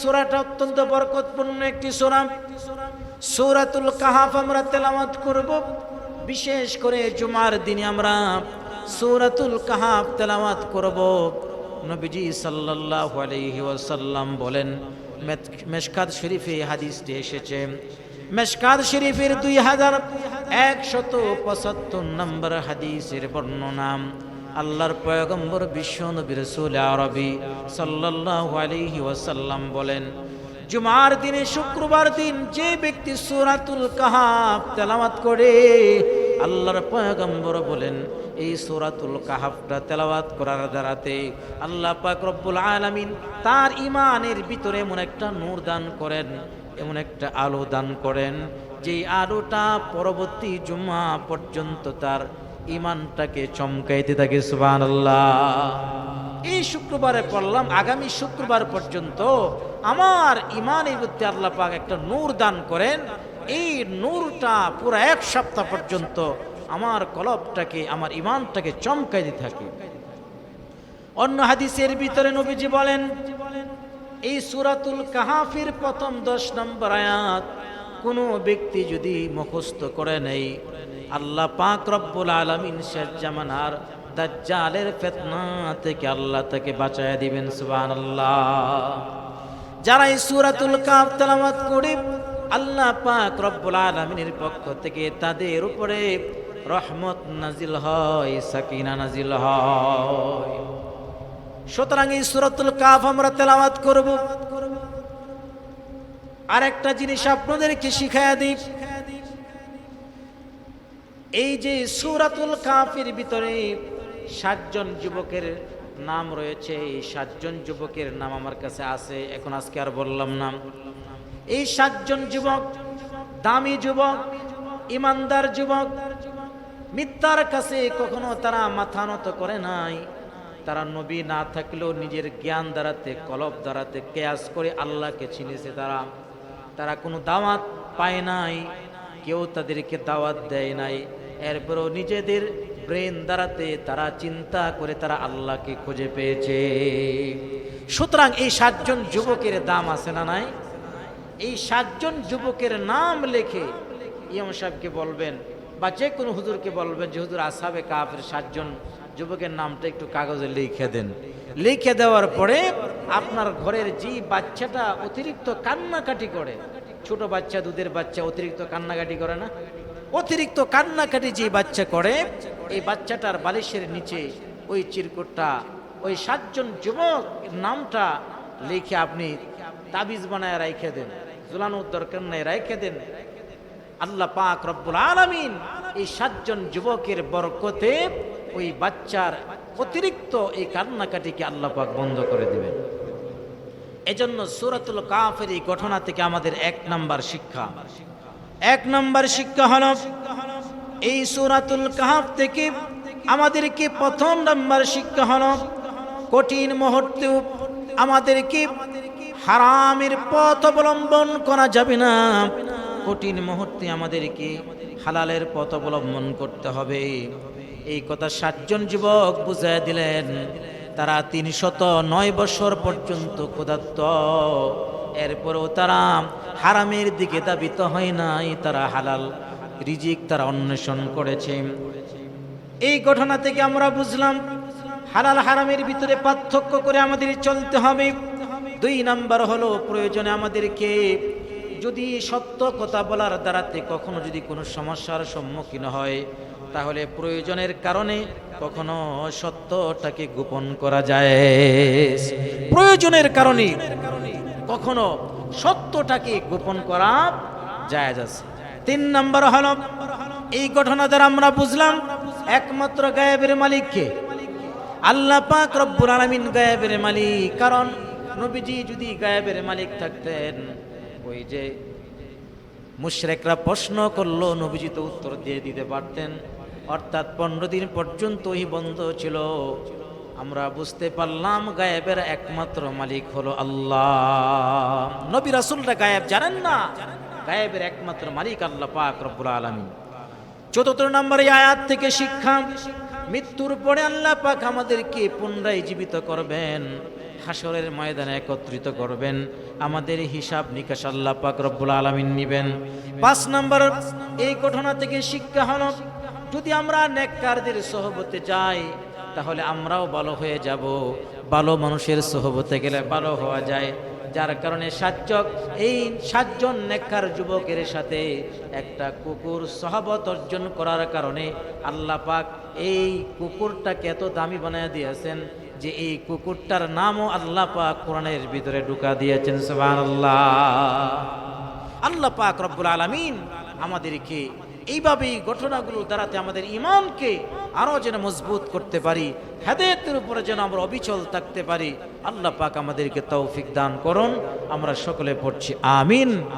সূরাটা অত্যন্ত বরকতপূর্ণ একটি সূরা। সূরাতুল কাহাফ আমরা তেলামত করব। বিশেষ করে জুমার দিনে আমরা সূরাতুল কাহাফ তেলাওয়াত করব। নবীজি সাল্লাল্লাহু আলাইহি ওয়াসাল্লাম বলেন মেশকাত শরীফে হাদিসটি এসেছে। মেশকাত শরীফের দুই হাজার একশত পঁচাত্তর নম্বর হাদিসের বর্ণনা। আল্লাহর পয়গম্বর বিশ্ব নবী রসুল আরবি সাল্লাল্লাহু আলাইহি ওয়াসাল্লাম বলেন, জুমার দিনে শুক্রবার দিন যে ব্যক্তি সূরাতুল কাহাফ তেলাওয়াত করে, আল্লাহর পয়গম্বর বলেন, এই সূরাতুল কাহাফটা তেলাওয়াত করার দ্বারাতে আল্লাহ পাক রব্বুল আলামিন তার ইমানের ভিতরে এমন একটা নূর দান করেন, এমন একটা আলো দান করেন যে আলোটা পরবর্তী জুমা পর্যন্ত তার ইমানটাকে চমকাইতে থাকে সুবান এই শুক্রবারে পড়লাম, আগামী শুক্রবার পর্যন্ত আমার ইমানের প্রতি আল্লাহ পাক একটা নূর দান করেন। এই নূরটা পুরো এক সপ্তাহ পর্যন্ত আমার কলবটাকে, আমার ইমানটাকে চমকাই চমকাইতে থাকে। অন্য হাদিসের ভিতরে নবীজি বলেন, এই সুরাতুল কাহাফির প্রথম দশ নম্বর আয়াত, কোনো ব্যক্তি যদি মুখস্থ করে নেই আল্লাহ পাক রব্বুল আলমিন শেষ জামানার দাজ্জালের ফেতনা থেকে আল্লাহ তাকে বাঁচায় দিবেন সুবান যারা এই সুরাতুল কাহাফ তেলাওয়াত করে, আল্লাহ পাক রব্বুল আলমিনের পক্ষ থেকে তাদের উপরে রহমত নাজিল হয়, সাকিনা নাজিল হয়। সুতরাং এই সুরাতুল কাফ আমরা তেলাওয়াত করব। আর একটা জিনিস আপনাদেরকে শিখাইয়া দিই। এই যে সুরাতুল কাফের ভিতরে সাতজন যুবকের নাম রয়েছে, এই সাতজন যুবকের নাম আমার কাছে আছে, এখন আজকে আর বললাম না। এই সাতজন যুবক, দামি যুবক, ইমানদার যুবক, মিথ্যার কাছে কখনো তারা মাথা নত করে নাই। তারা নবী না থাকলেও নিজের জ্ঞান দ্বারাতে, কলব দ্বারাতে কেয়াস করে আল্লাহকে চিনেছে তারা। তারা কোনো দাওয়াত পায় নাই। কেউ তাদেরকে দাওয়াত দেয় নাই। এরপরও নিজেদের ব্রেন দ্বারাতে তারা চিন্তা করে তারা আল্লাহকে খুঁজে পেয়েছে। সুতরাং এই সাতজন যুবকের দাম আছে না নাই? এই সাতজন যুবকের নাম লেখে ইমাম সাহেবকে বলবেন বা যে কোনো হুজুরকে বলবেন যে, হুজুর, আসাবে কাফের সাতজন যুবকের নামটা একটু কাগজে লিখে দেন। লিখে দেওয়ার পরে আপনার ঘরের যে বাচ্চাটা অতিরিক্ত কান্নাকাটি করে ছোট বাচ্চা, দুধের বাচ্চা, অতিরিক্ত কান্নাকাটি করে না? অতিরিক্ত কান্নাকাটি যে বাচ্চা করে, এই বাচ্চাটার বালিশের নিচে ওই চিরকুটটা, ওই সাতজন যুবক নামটা লিখে আপনি তাবিজ বানায় রাইখে দেন। ঝুলানোর দরকার নেই, রাইখে দেন। আল্লাহ পাক রব্বুল আলামিন এই সাতজন যুবকের বরকতে ওই বাচ্চার অতিরিক্ত এই কান্নাকাটিকে আল্লাহ পাক বন্ধ করে দিবেন। এজন্য সুরাতুল কাফের এই ঘটনা থেকে আমাদের এক নাম্বার শিক্ষা। এক নাম্বার শিক্ষা হলো, এই সুরাতুল কাহাফ থেকে আমাদেরকে প্রথম নাম্বার শিক্ষা হলো, কঠিন মুহূর্তেও আমাদেরকে হারামের পথ অবলম্বন করা যাবে না। কঠিন মুহূর্তে আমাদেরকে হালালের পথ অবলম্বন করতে হবে। এই কথা সাতজন যুবক বুঝাই দিলেন তারা তিনশত নয় বছর পর্যন্ত ক্ষুধার্ত। এরপরেও তারা হারামের দিকে দাবিত হয় নাই, তারা হালাল রিজিক তারা অন্বেষণ করেছে। এই ঘটনা থেকে আমরা বুঝলাম, হালাল হারামের ভিতরে পার্থক্য করে আমাদের চলতে হবে। দুই নাম্বার হলো, প্রয়োজনে আমাদেরকে যদি সত্য কথা বলার দ্বারাতে কখনো যদি কোনো সমস্যার সম্মুখীন হয় তাহলে প্রয়োজনের কারণে কখনো সত্যটাকে গোপন করা যায়। প্রয়োজনের কারণে কখনো সত্যটাকে গোপন করা যায় আছে। তিন নম্বর হলো, এই ঘটনা দ্বারা আমরা বুঝলাম, একমাত্র গায়েবের মালিককে আল্লাহ পাক রব্বুল আলামিন গায়েবের মালিক। কারণ নবীজি যদি গায়েবের মালিক থাকতেন, ওই যে মুশরেকরা প্রশ্ন করল, নবীজি তো উত্তর দিয়ে দিতে পারতেন। অর্থাৎ পনেরো দিন পর্যন্ত ওই বন্ধ ছিল। আমরা বুঝতে পারলাম গায়েবের একমাত্র মালিক হলো আল্লাহ। নবী রাসুলরা গায়েব জানেন না? গায়েবের একমাত্র মালিক আল্লাহ পাক রব্বুল আলামিন। চতুর্থ নম্বর আয়াত থেকে শিক্ষা, মৃত্যুর পরে আল্লাহ পাক আমাদেরকে পুনরায় জীবিত করবেন হাসরের ময়দানে একত্রিত করবেন, আমাদের হিসাব নিকাশ আল্লাহ পাক রব্বুল আলামিন নিবেন। পাঁচ নম্বর এই ঘটনা থেকে শিক্ষা হলো যদি আমরা নেককারদের সহবতে যাই, তাহলে আমরাও ভালো হয়ে যাব। ভালো মানুষের সহবতে গেলে ভালো হওয়া যায়। যার কারণে সাতজক এই সাতজন নেককার যুবকের সাথে একটা কুকুর সহবত অর্জন করার কারণে আল্লাহ পাক এই কুকুরটাকে এত দামি বানায় দিয়েছেন যে এই কুকুরটার নামও আল্লাহ পাক কোরআনের ভিতরে ঢুকা দিয়েছেন, সুবহানাল্লাহ। আল্লাহ পাক রব্বুল আলামিন আমাদেরকে এইভাবেই ঘটনাগুলো দ্বারাতে আমাদের ইমানকে আরও যেন মজবুত করতে পারি, হেদায়তের উপরে যেন আমরা অবিচল থাকতে পারি। আল্লাহ পাক আমাদেরকে তৌফিক দান করুন। আমরা সকলে পড়ছি, আমিন।